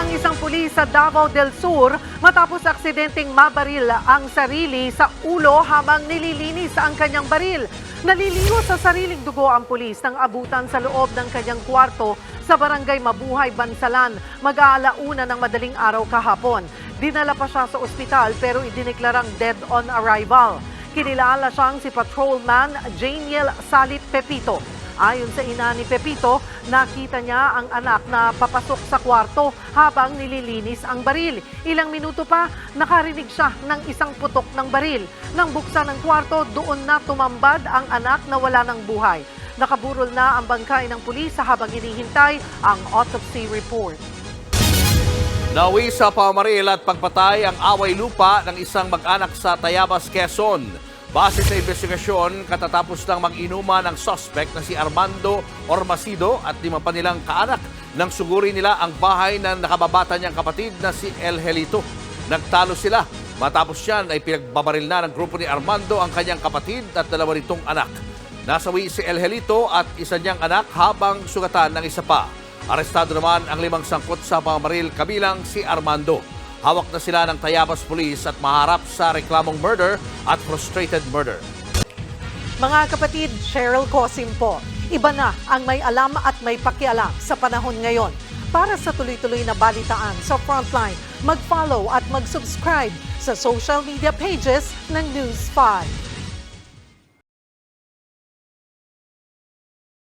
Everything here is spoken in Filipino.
ang isang pulis sa Davao del Sur matapos aksidenteng mabaril ang sarili sa ulo habang nililinis ang kanyang baril. Naliliho sa sariling dugo ang pulis nang abutan sa loob ng kanyang kwarto sa barangay Mabuhay, Bansalan, mag-aalauna ng madaling araw kahapon. Dinala pa siya sa ospital pero idineklarang dead on arrival. Kinilala siyang si patrolman Janiel Salit Pepito. Ayon sa ina ni Pepito, nakita niya ang anak na papasok sa kwarto habang nililinis ang baril. Ilang minuto pa, nakarinig siya ng isang putok ng baril. Nang buksan ng kwarto, doon na tumambad ang anak na wala ng buhay. Nakaburol na ang bangkay ng pulis habang hinihintay ang autopsy report. Nawi sa pamaril at pagpatay ang away lupa ng isang mag-anak sa Tayabas, Quezon. Base sa investigasyon, katatapos ng mag-inuman ang suspect na si Armando Ormasido at lima pa nilang kaanak nang suguri nila ang bahay ng nakababata niyang kapatid na si El Helito. Nagtalo sila. Matapos yan ay pinagbabaril na ng grupo ni Armando ang kanyang kapatid at dalawa nitong anak. Nasawi si El Helito at isa niyang anak habang sugatan ng isa pa. Arestado naman ang limang sangkot sa pamaril kabilang si Armando. Hawak na sila ng Tayabas Police at maharap sa reklamong murder at frustrated murder. Mga kapatid, Cheryl Cosim po. Iba na ang may alam at may pakialam sa panahon ngayon. Para sa tuloy-tuloy na balitaan sa Frontline, mag-follow at mag-subscribe sa social media pages ng News 5.